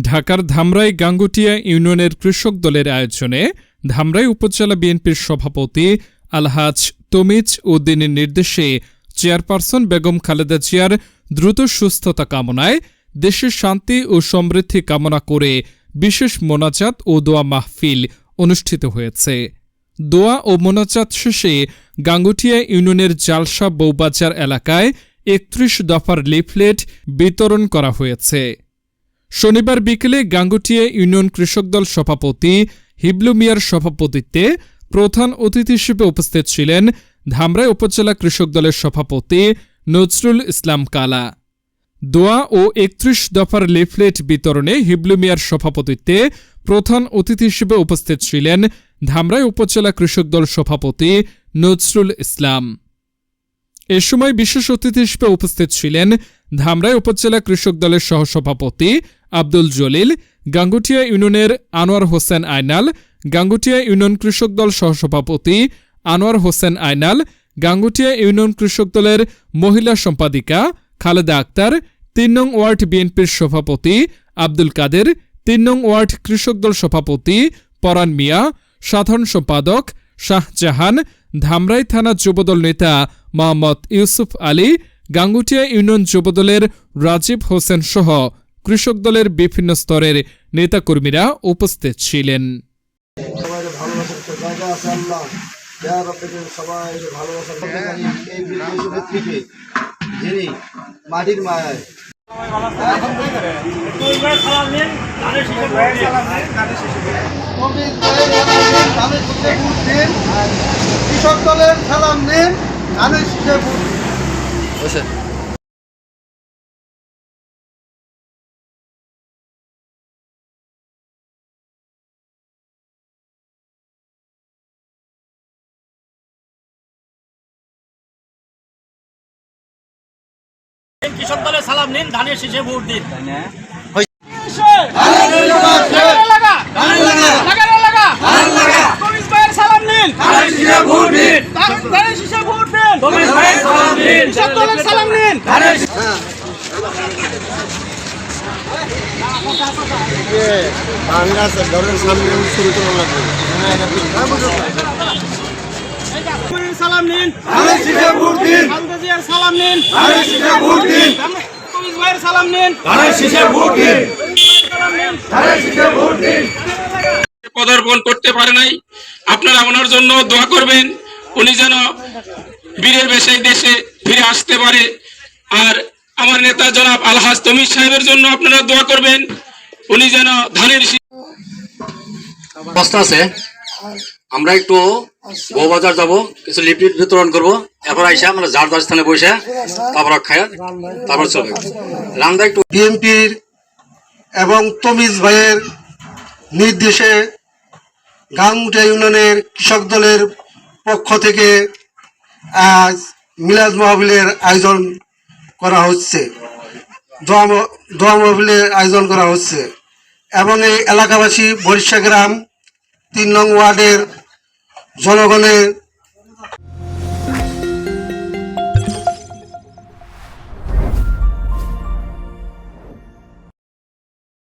ঢাকার ধামরাই গাঙ্গুটিয়া ইউনিয়নের কৃষক দলের আয়োজনে ধামরাই উপজেলা বিএনপির সভাপতি আলহাজ তমিজ উদ্দিনের নির্দেশে চেয়ারপারসন বেগম খালেদা জিয়ার দ্রুত সুস্থতা কামনায় দেশের শান্তি ও সমৃদ্ধি কামনা করে বিশেষ মোনাজাত ও দোয়া মাহফিল অনুষ্ঠিত হয়েছে। দোয়া ও মোনাজাত শেষে গাঙ্গুটিয়া ইউনিয়নের জালসা বৌবাজার এলাকায় একত্রিশ দফার লিফলেট বিতরণ করা হয়েছে। শনিবার বিকেলে গাঙ্গুটিয়া ইউনিয়ন কৃষক দল সভাপতি হিবলু মিয়ার সভাপতিত্বে প্রধান অতিথি হিসেবে উপস্থিত ছিলেন ধামরাই উপজেলা কৃষক দলের সভাপতি নজরুল ইসলাম কালা। দোয়া ও একত্রিশ দফার লিফলেট বিতরণে হিবলু মিয়ার সভাপতিত্বে প্রধান অতিথি হিসেবে উপস্থিত ছিলেন ধামরাই উপজেলা কৃষক দল সভাপতি নজরুল ইসলাম। এ সময় বিশেষ অতিথি হিসেবে উপস্থিত ছিলেন ধামরাই উপজেলা কৃষক দলের সহসভাপতি আব্দুল জলিল গাঙ্গুটিয়া ইউনিয়নের আনোয়ার হোসেন আয়নাল গাঙ্গুটিয়া ইউনিয়ন কৃষক দল সহসভাপতি আনোয়ার হোসেন আয়নাল গাঙ্গুটিয়া ইউনিয়ন কৃষক দলের মহিলা সম্পাদিকা খালেদা আক্তার, তিন নং ওয়ার্ড বিএনপির সভাপতি আব্দুল কাদের, তিন নং ওয়ার্ড কৃষক দল সভাপতি পরান মিয়া, সাধারণ সম্পাদক শাহজাহান ধামরাই থানা যুবদল নেতা মোহাম্মদ ইউসুফ আলী গাঙ্গুটিয়া ইউনিয়ন যুবদলের রাজীব হোসেন সহ কৃষক দলের বিভিন্ন স্তরের নেতাকর্মীরা উপস্থিত ছিলেন। মাটির মায়ায় কবির দলের সালাম নিন, ধানের শীষে কৃষক দলের সালাম নিন ধানের শীষে ভোট দিন। কৃষক দলের সালাম নিন ধানের শীষে সালাম নিন। ভোট দিন। খালেদা জিয়ার সালাম নিন। ভোট দিন। কবির ভাইয়ের সালাম নিন। ভোট দিন। ভোট দিন। পদার্পণ করতে পারে নাই। আপনারা ওনার জন্য দোয়া করবেন। উনি যেন বীরের বেশে দেশে ফিরে আসতে পারে। আর আমার নেতা জনাব আলহাজ তমির সাহেবের জন্য আপনারা দোয়া করবেন। উনি যেন ধানের আছে? আমরা একটু বউবাজার যাব কিছু লিফলেট বিতরণ করব। এরপর আইসা আমরা যার যার স্থানে বসে তারপর খায় তারপর চলে রান্দা একটু বিএনপির এবং তমিজ ভাইয়ের নির্দেশে গাঙ্গুটিয়া ইউনিয়নের কৃষক দলের পক্ষ থেকে আজ মিলাদ মাহবিলের আয়োজন করা হচ্ছে। দোয়া মাহবিলের আয়োজন করা হচ্ছে। এবং এই এলাকাবাসী বরিশা গ্রাম তিন নং ওয়ার্ডের জনগণের